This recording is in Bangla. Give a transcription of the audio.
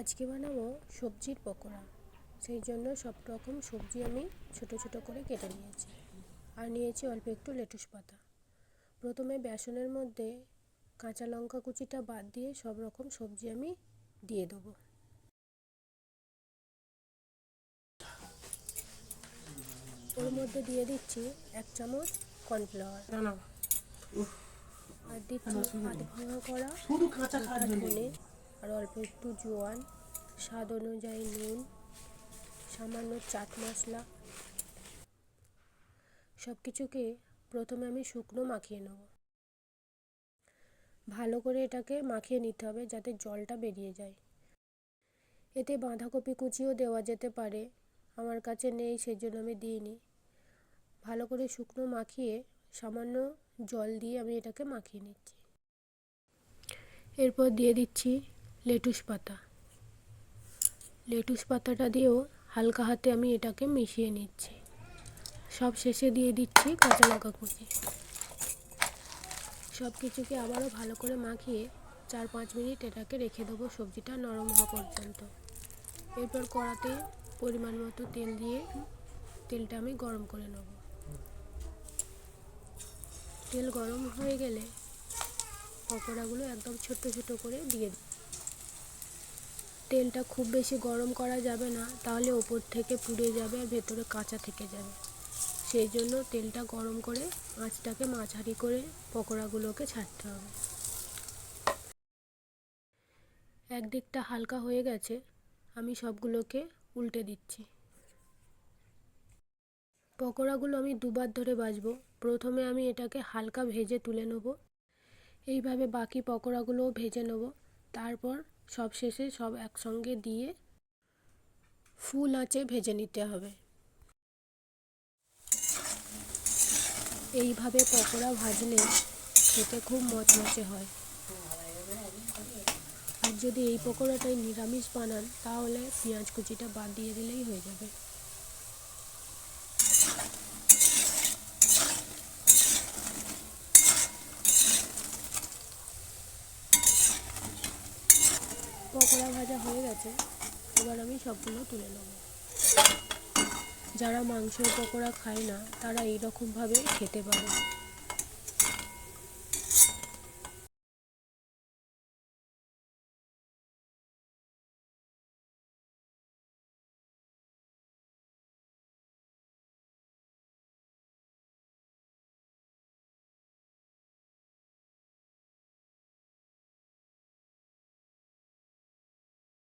আজকে বানাবো সবজির পকোড়া। সেই জন্য সব রকম সবজি আমি ছোট ছোট করে কেটে নিয়েছি। আর নিয়েছি অল্প একটু লেটুস পাতা। প্রথমে বেসনের মধ্যে কাঁচা লঙ্কা কুচিটা বাদ দিয়ে সব রকম সবজি আমি দিয়ে দেবো। ওর মধ্যে দিয়ে দিচ্ছি এক চামচ কর্নফ্লাওয়ার। আর দিচ্ছি আধ ভাঙা করা ধনে। আর অল্প একটু জোয়ান, স্বাদ অনুযায়ী নুন, সামান্য চাট মশলা। সব কিছুকে প্রথমে আমি শুকনো মাখিয়ে নেব। ভালো করে এটাকে মাখিয়ে নিতে হবে যাতে জলটা বেরিয়ে যায়। এতে বাঁধাকপি কুচিও দেওয়া যেতে পারে, আমার কাছে নেই সেই জন্য আমি দিইনি। ভালো করে শুকনো মাখিয়ে সামান্য জল দিয়ে আমি এটাকে মাখিয়ে নিচ্ছি। এরপর দিয়ে দিচ্ছি লেটুস পাতা। লেটুস পাতাটা দিয়েও হালকা হাতে আমি এটাকে মিশিয়ে নিচ্ছি। সব শেষে দিয়ে দিচ্ছি কাঁচা লঙ্কা কুচি। সব কিছুকে আবারও ভালো করে মাখিয়ে চার পাঁচ মিনিট এটাকে রেখে দেবো সবজিটা নরম হওয়া পর্যন্ত। এরপর কড়াতে পরিমাণ মতো তেল দিয়ে তেলটা আমি গরম করে নেব। তেল গরম হয়ে গেলে পকোড়াগুলো একদম ছোট ছোট করে দিয়ে দিই। তেলটা খুব বেশি গরম করা যাবে না, তাহলে ওপর থেকে পুড়ে যাবে আর ভেতরে কাঁচা থেকে যাবে। সেই জন্য তেলটা গরম করে আঁচটাকে মাঝারি করে পকোড়াগুলোকে ছাড়তে হবে। একদিকটা হালকা হয়ে গেছে, আমি সবগুলোকে উল্টে দিচ্ছি। পকোড়াগুলো আমি দুবার ধরে ভাজবো প্রথমে আমি এটাকে হালকা ভেজে তুলে নেব। এইভাবে বাকি পকোড়াগুলোও ভেজে নেব। তারপর সব শেষে সব একসঙ্গে দিয়ে ফুল আঁচে ভেজে নিতে হবে। এইভাবে পকোড়া ভাজলে খেতে খুব মচমচে হয়। আর যদি এই পকোড়াটাই নিরামিষ বানান, তাহলে পেঁয়াজ কুচিটা বাদ দিয়ে দিলেই হয়ে যাবে। পকোড়া ভাজা হয়ে গেছে, এবার আমি সবগুলো তুলে নেব। যারা মাংসের পকোড়া খায় না, তারা এইরকমভাবে খেতে পারে।